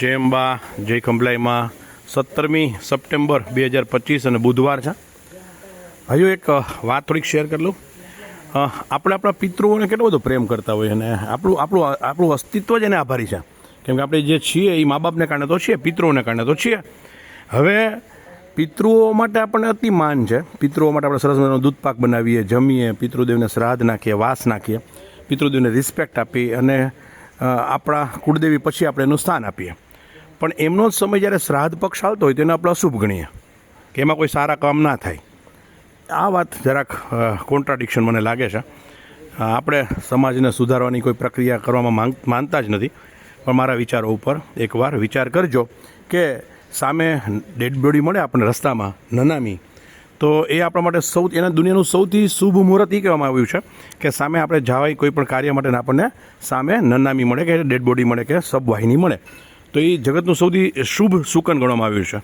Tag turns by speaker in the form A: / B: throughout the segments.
A: જય અંબા જય ખંભલાઈમાં સત્તરમી સપ્ટેમ્બર બે હજાર પચીસ અને બુધવાર છે. હજુ એક વાત થોડીક શેર કરી લઉં. આપણે આપણા પિતૃઓને કેટલો બધો પ્રેમ કરતા હોઈએ અને આપણું આપણું આપણું અસ્તિત્વ જ એને આભારી છે. કેમ કે આપણે જે છીએ એ મા બાપને કારણે તો છીએ, પિતૃઓને કારણે તો છીએ. હવે પિતૃઓ માટે આપણને અતિ માન છે. પિતૃઓ માટે આપણે સરસ મજાનો દૂધપાક બનાવીએ, જમીએ, પિતૃદેવને શ્રાદ્ધ નાખીએ, વાસ નાખીએ, પિતૃદેવને રિસ્પેક્ટ આપી અને આપણા કુળદેવી પછી આપણે એનું સ્થાન આપીએ. પણ એમનો જ સમય જ્યારે શ્રાદ્ધ પક્ષ ચાલતો હોય તો એને આપણે અશુભ ગણીએ, કે એમાં કોઈ સારા કામ ના થાય. આ વાત જરાક કોન્ટ્રાડિક્શન મને લાગે છે. આપણે સમાજને સુધારવાની કોઈ પ્રક્રિયા કરવામાં માંગ, માનતા જ નથી. પણ મારા વિચારો ઉપર એકવાર વિચાર કરજો કે સામે ડેડ બોડી મળે આપણને રસ્તામાં, નનામી તો એ આપણા માટે સૌ એના દુનિયાનું સૌથી શુભ મુહૂર્ત એ કહેવામાં આવ્યું છે કે સામે આપણે જવાય કોઈ પણ કાર્ય માટે આપણને સામે નનામી મળે કે ડેડ બોડી મળે કે સબવાહિની મળે. તો એ જગતનું સૌથી શુભ સુકન ગણવામાં આવ્યું છે.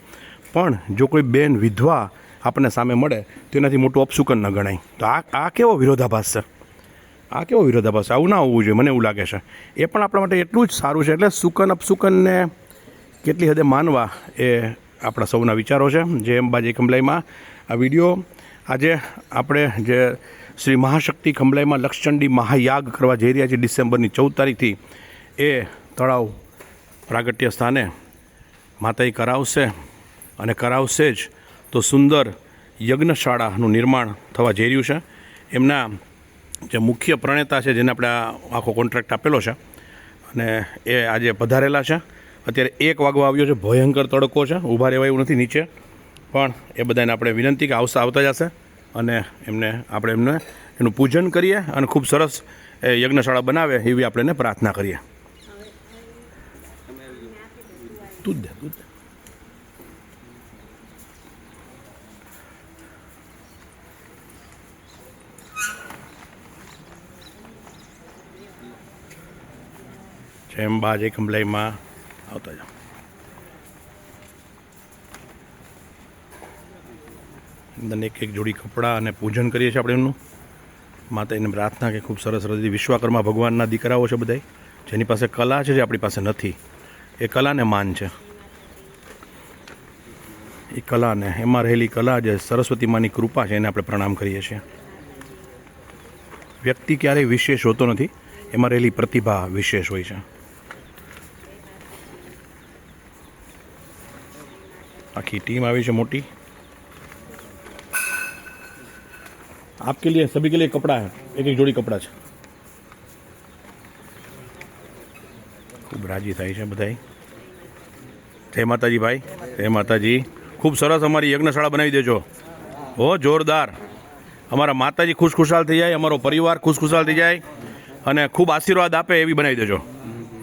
A: પણ જો કોઈ બેન વિધવા આપણને સામે મળે, તો એનાથી મોટું અપસુકન ન ગણાય. તો આ આ કેવો વિરોધાભાસ છે? આ કેવો વિરોધાભાસ છે? આવું ના હોવું જોઈએ, મને એવું લાગે છે. એ પણ આપણા માટે એટલું જ સારું છે, એટલે સુકન અપસુકનને કેટલી હદે માનવા એ આપણા સૌના વિચારો છે. જે અંબાજી ખંભલાઈમાં આ વીડિયો આજે આપણે જે શ્રી મહાશક્તિ ખંભલાઈમાં લક્ષચંડી મહાયાગ કરવા જઈ રહ્યા છે ડિસેમ્બરની ચૌદ તારીખથી, એ તળાવ પ્રાગટ્ય સ્થાને માતાએ કરાવશે અને કરાવશે જ તો સુંદર યજ્ઞશાળાનું નિર્માણ થવા જઈ રહ્યું છે. એમના જે મુખ્ય પ્રણેતા છે, જેને આપણે આખો કોન્ટ્રાક્ટ આપેલો છે અને એ આજે પધારેલા છે. અત્યારે એક વાગવા આવ્યો છે, ભયંકર તડકો છે, ઊભા રહેવા એવું નથી નીચે. પણ એ બધાને આપણે વિનંતી કે આવતા આવતા જશે અને એમને આપણે એમને એનું પૂજન કરીએ અને ખૂબ સરસ એ યજ્ઞશાળા બનાવે એવી આપણે એને પ્રાર્થના કરીએ. તું દે, તું જ દે. જય અંબા જય કંબલાઈમાં આવતા જાઓ. અંદરને એક એક જોડી કપડાં અને પૂજન કરીએ છીએ આપણે એમનું. માતાજીને પ્રાર્થના કે ખૂબ સરસ હૃદય વિશ્વકર્મા ભગવાનના દીકરાઓ છે બધા જેની પાસે કલા છે જે આપણી પાસે નથી. એ કલાને માન છે. એ કલાને, એમાં રહેલી કલા જે સરસ્વતી માની કૃપા છે એને આપણે પ્રણામ કરીએ છીએ. વ્યક્તિ ક્યારેય વિશેષ હોતો નથી. એમાં રહેલી પ્રતિભા વિશેષ હોય છે. આખી ટીમ આવી છે મોટી. आपके लिए सभी के लिए कपड़ा है एक एक जोड़ी कपड़ा છે ખૂબ રાજી થાય છે બધાય જય માતાજી ભાઈ જય માતાજી ખૂબ સરસ અમારી યજ્ઞશાળા બનાવી દેજો હો જોરદાર અમારા માતાજી ખુશખુશાલ થઈ જાય અમારો પરિવાર ખુશખુશાલ થઈ જાય અને ખૂબ આશીર્વાદ આપે એવી બનાવી દેજો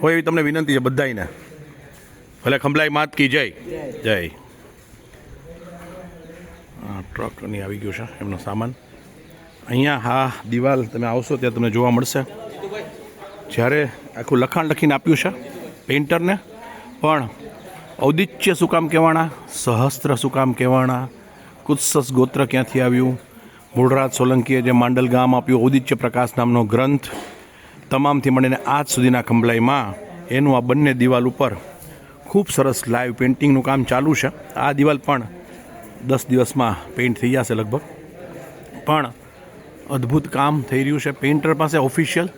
A: હોય એવી તમને વિનંતી છે બધાયને ભલે ખંભલાઈ માત કી જય જય આ ટ્રકની આવી ગયું છે એમનો સામાન અહીંયા હા, દિવાલ તમે આવશો ત્યાં તમને જોવા મળશે. જ્યારે આખું લખાણ લખીને આપ્યું છે પેઇન્ટરને પણ ઔદિત્ય શું કામ કહેવાના? સહસ્ત્ર શું કામ કહેવાના? કુત્સસ ગોત્ર ક્યાંથી આવ્યું? મૂળરાજ સોલંકીએ જે માંડલ ગામ આપ્યું, ઔદિત્ય પ્રકાશ નામનો ગ્રંથ, તમામથી મળીને આજ સુધીના ખંભલાઈમાં, એનું આ બંને દિવાલ ઉપર ખૂબ સરસ લાઈવ પેઇન્ટિંગનું કામ ચાલુ છે. આ દિવાલ પણ દસ દિવસમાં પેઇન્ટ થઈ જશે લગભગ. પણ અદ્ભુત કામ થઈ રહ્યું છે. પેઇન્ટર પાસે ઓફિશિયલ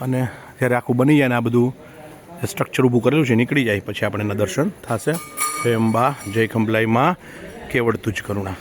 A: અને જ્યારે આખું બની જાય ને આ બધું સ્ટ્રક્ચર ઊભું કરેલું છે, નીકળી જાય. પછી આપણે દર્શન થશે. હે અંબા, જય ખંભલાઈમાં કેવડતું તુજ કરુણા.